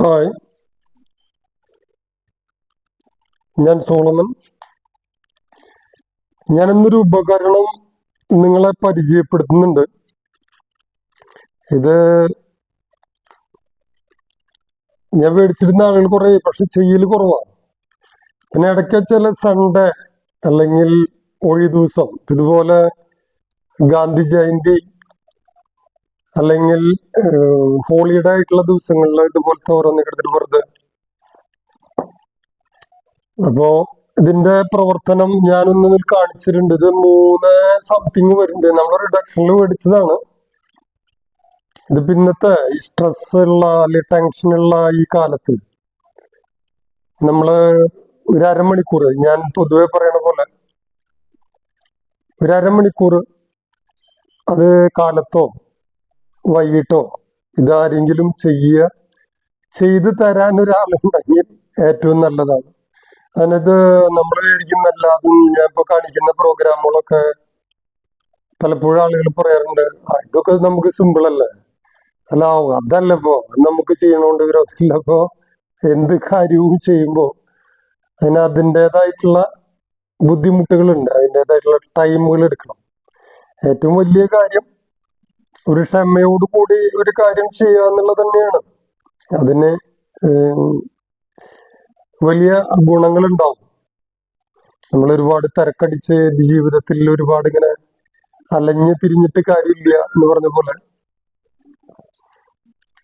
Hi. ഞാൻ Solomon. ഞാൻ ഇന്നൊരു ഉപകരണം നിങ്ങളെ പരിചയപ്പെടുത്തുന്നുണ്ട്. ഇത് ഞാൻ മേടിച്ചിരുന്ന ആളുകൾ കുറേ പക്ഷെ ചെയ്യൽ കുറവാണ്. പിന്നെ ഇടയ്ക്ക് ചില സൺഡേ അല്ലെങ്കിൽ ഒഴി ദിവസം ഇതുപോലെ ഗാന്ധി ജയന്തി അല്ലെങ്കിൽ ഹോളിഡേ ആയിട്ടുള്ള ദിവസങ്ങളിൽ ഇതുപോലത്തെ ഓരോന്ന് എടുത്തിട്ട് വെറുതെ. അപ്പോ ഇതിന്റെ പ്രവർത്തനം ഞാനൊന്ന് കാണിച്ചിട്ടുണ്ട്. ഇത് മൂന്ന് സംതിങ് വരുന്നുണ്ട്. നമ്മൾ റിഡക്ഷനിൽ മേടിച്ചതാണ്. ഇത് പിന്നത്തെ ഈ സ്ട്രെസ് ഉള്ള അല്ലെങ്കിൽ ടെൻഷൻ ഉള്ള ഈ കാലത്ത് നമ്മൾ ഒരു അരമണിക്കൂർ ഞാൻ പൊതുവെ പറയണ പോലെ ഒരു അരമണിക്കൂർ അത് കാലത്തോ വൈകിട്ടോ ഇതാരെങ്കിലും ചെയ്യുക ചെയ്തു തരാൻ ഒരാളുണ്ടെങ്കിൽ ഏറ്റവും നല്ലതാണ്. അതിനത് നമ്മൾ വിചാരിക്കും എല്ലാതും ഞാൻ ഇപ്പൊ കാണിക്കുന്ന പ്രോഗ്രാമുകളൊക്കെ പലപ്പോഴും ആളുകൾ പറയാറുണ്ട് "ആ, ഇതൊക്കെ നമുക്ക് സിമ്പിൾ അല്ലേ? അല്ല അതല്ല ഇപ്പോ നമുക്ക് ചെയ്യണോണ്ട് വിരോധമില്ല അപ്പോ എന്ത് കാര്യവും ചെയ്യുമ്പോ അതിന് അതിന്റെതായിട്ടുള്ള ബുദ്ധിമുട്ടുകളുണ്ട് അതിന്റെതായിട്ടുള്ള ടൈമുകൾ എടുക്കണം. ഏറ്റവും വലിയ കാര്യം ഒരു ക്ഷമയോട് കൂടി ഒരു കാര്യം ചെയ്യുക എന്നുള്ളത് തന്നെയാണ്. അതിന് വലിയ ഗുണങ്ങളുണ്ടാവും. നമ്മൾ ഒരുപാട് തിരക്കടിച്ച് ജീവിതത്തിൽ ഒരുപാട് ഇങ്ങനെ അലഞ്ഞു തിരിഞ്ഞിട്ട് കാര്യമില്ല എന്ന് പറഞ്ഞ പോലെ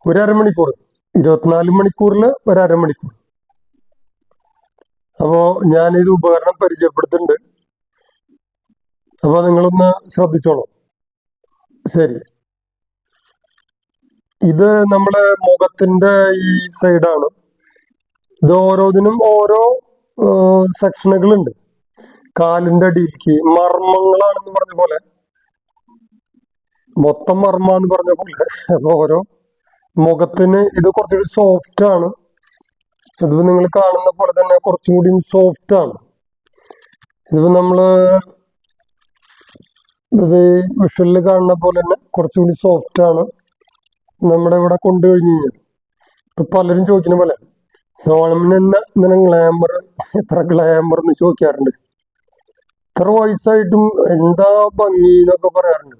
ഒരു അരമണിക്കൂർ ഇരുപത്തിനാല് മണിക്കൂറിൽ ഒരു അരമണിക്കൂർ. അപ്പോ ഞാനിത് ഉപകരണം പരിചയപ്പെടുത്തുന്നുണ്ട്. അപ്പൊ നിങ്ങളൊന്ന് ശ്രദ്ധിച്ചോളൂ. ശരി. ഇത് നമ്മുടെ മുഖത്തിന്റെ ഈ സൈഡാണ്. ഇത് ഓരോന്നിനും ഓരോ സെക്ഷനുകളുണ്ട്. കാലിന്റെ അടിയിലേക്ക്. മർമ്മങ്ങളാണെന്ന് പറഞ്ഞ പോലെ. മൊത്തം മർമ്മ എന്ന് പറഞ്ഞ പോലെ. അപ്പൊ ഓരോ മുഖത്തിന് ഇത് കുറച്ചുകൂടി സോഫ്റ്റ് ആണ്. ഇതിപ്പോ നിങ്ങൾ കാണുന്ന പോലെ തന്നെ കുറച്ചും കൂടി സോഫ്റ്റ് ആണ്. ഇതിപ്പോ നമ്മൾ ഇത് വിഷ്വലിൽ കാണുന്ന പോലെ തന്നെ കുറച്ചുകൂടി സോഫ്റ്റ് ആണ്. നമ്മുടെ ഇവിടെ കൊണ്ടു കഴിഞ്ഞു കഴിഞ്ഞാൽ ഇപ്പൊ പലരും ചോദിക്കുന്ന പോലെ സോളമിന് തന്നെ ഇങ്ങനെ ഗ്ലാമർ എത്ര ഗ്ലാമർ എന്ന് ചോദിക്കാറുണ്ട്. എത്ര വയസ്സായിട്ടും എന്താ ഭംഗി എന്നൊക്കെ പറയാറുണ്ട്.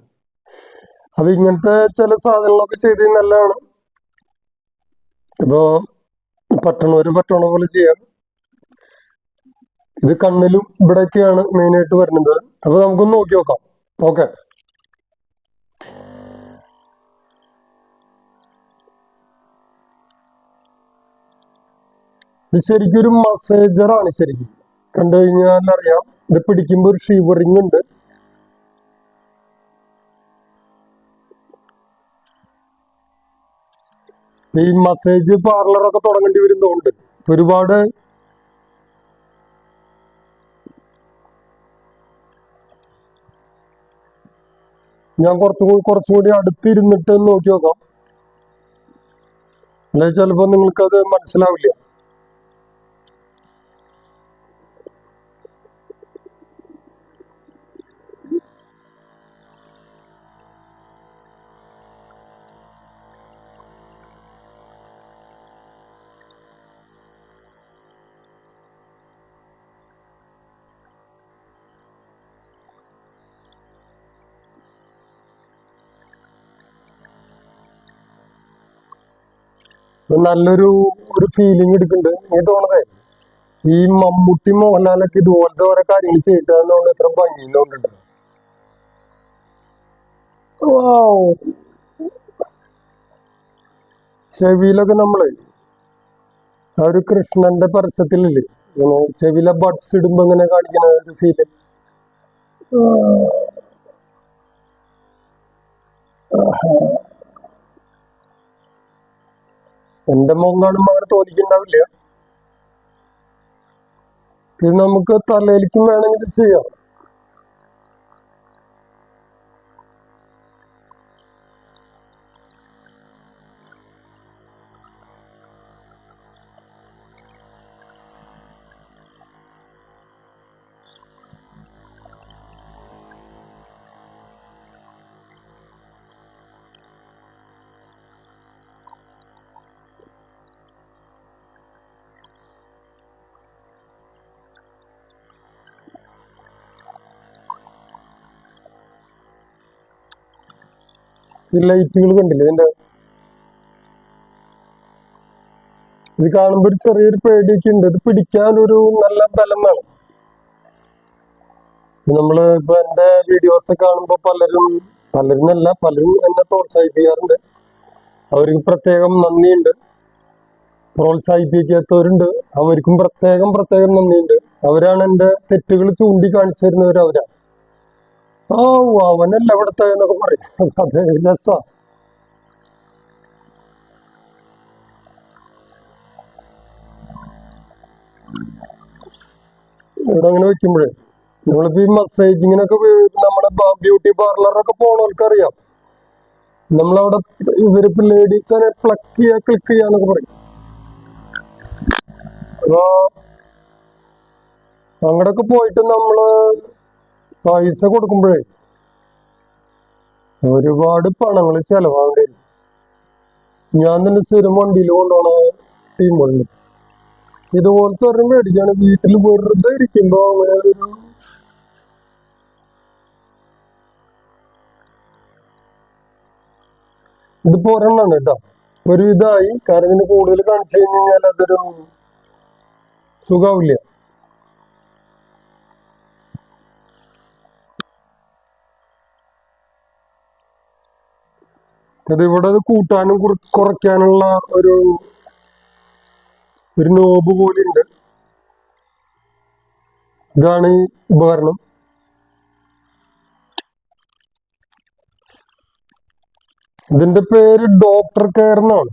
അപ്പൊ ഇങ്ങനത്തെ ചില സാധനങ്ങളൊക്കെ ചെയ്ത് നല്ലതാണ്. ഇപ്പോ പറ്റണവര് പറ്റണ പോലെ ചെയ്യാം. ഇത് കണ്ണിലും ഇവിടെയൊക്കെയാണ് മെയിനായിട്ട് വരുന്നത്. അപ്പൊ നമുക്കൊന്ന് നോക്കി നോക്കാം. ഓക്കെ. ഇത് ശരിക്കും ഒരു മസേജർ ആണ് ശരിക്കും. കണ്ടു കഴിഞ്ഞാൽ അറിയാം. ഇത് പിടിക്കുമ്പോൾ ഒരു ഷിവറിങ് ഉണ്ട്. ഈ മസേജ് പാർലറൊക്കെ തുടങ്ങേണ്ടി വരുന്നതുകൊണ്ട് ഒരുപാട് ഞാൻ കുറച്ചുകൂടി കുറച്ചുകൂടി അടുത്തിരുന്നിട്ട് നോക്കി നോക്കാം. അല്ലെ ചിലപ്പോ നിങ്ങൾക്കത് മനസ്സിലാവില്ല. നല്ലൊരു ഒരു ഫീലിംഗ് എടുക്കുന്നുണ്ട്. എനിക്ക് തോന്നതേ ഈ മമ്മൂട്ടി മോഹൻലാലൊക്കെ ഇതുപോലത്തെ ഓരോ കാര്യങ്ങൾ ചെയ്തിട്ടാന്ന് എത്ര ഭംഗിയുണ്ട് ചെവിയിലൊക്കെ നമ്മൾ ആ ഒരു കൃഷ്ണന്റെ പരസ്യത്തിലില്ലേ? ചെവിയിലെ ബഡ്സ് ഇടുമ്പോ ഇങ്ങനെ കാണിക്കുന്ന ഒരു ഫീൽ എന്റെ മുഖം കാണുമ്പോ അങ്ങനെ തോന്നിക്കുണ്ടാവില്ല ഇത് നമുക്ക് തലയിലേക്കും വേണമെങ്കിൽ ചെയ്യാം. ലൈറ്റുകൾ കണ്ടില്ലേ? ഇതിന്റെ ഇത് കാണുമ്പോ ഒരു ചെറിയൊരു പേടിയൊക്കെ ഉണ്ട്. ഇത് പിടിക്കാൻ ഒരു നല്ല സ്ഥലം വേണം നമ്മൾ ഇപ്പൊ എന്റെ വീഡിയോസ് കാണുമ്പോ പലരും പലരും അല്ല പലരും എന്നെ പ്രോത്സാഹിപ്പിക്കാറുണ്ട്. അവർക്ക് പ്രത്യേകം നന്ദിയുണ്ട്. പ്രോത്സാഹിപ്പിക്കാത്തവരുണ്ട്. അവർക്കും പ്രത്യേകം പ്രത്യേകം നന്ദിയുണ്ട്. അവരാണ് എന്റെ തെറ്റുകൾ ചൂണ്ടിക്കാണിച്ചു തരുന്നവർ അവരാ ഓ അവനല്ല ഇവിടുത്തെ എന്നൊക്കെ പറയും. അതെ രസാ. ഇവിടെ അങ്ങനെ വെക്കുമ്പോഴേ നമ്മളിപ്പോ ഈ മസേജിങ്ങിനൊക്കെ നമ്മുടെ ബ്യൂട്ടി പാർലറൊക്കെ പോണവർക്ക് അറിയാം നമ്മളവിടെ ഇവരിപ്പോ ലേഡീസിനെ പ്ലക്ക് ചെയ്യാ ക്ലിക്ക് ചെയ്യാന്നൊക്കെ പറയും. അപ്പോ അങ്ങടൊക്കെ പോയിട്ട് നമ്മൾ പൈസ കൊടുക്കുമ്പോഴേ ഒരുപാട് പണങ്ങൾ ചെലവാകേണ്ടി വരും ഞാൻ തന്നെ സ്ഥിരം വണ്ടിയിൽ കൊണ്ടുപോണ ടീമുണ്ട് ഇതുപോലത്തെ ഒരു മേടിക്കാണ്. വീട്ടിൽ വെറുതെ ഇരിക്കുമ്പോ അങ്ങനെ ഒരു ഇതിപ്പോ കേട്ടോ. ഒരു ഇതായി കാരണം ഇതിന് കൂടുതൽ കാണിച്ചു കഴിഞ്ഞാൽ അതൊരു സുഖാവില്ല. അത് ഇവിടെ അത് കൂട്ടാനും കുറ- കുറയ്ക്കാനുള്ള ഒരു ഒരു നോബ് പോലെ ഉണ്ട്. ഇതാണ് ഈ ഉപകരണം. ഇതിന്റെ പേര് ഡോക്ടർ കെയർ എന്നാണ്.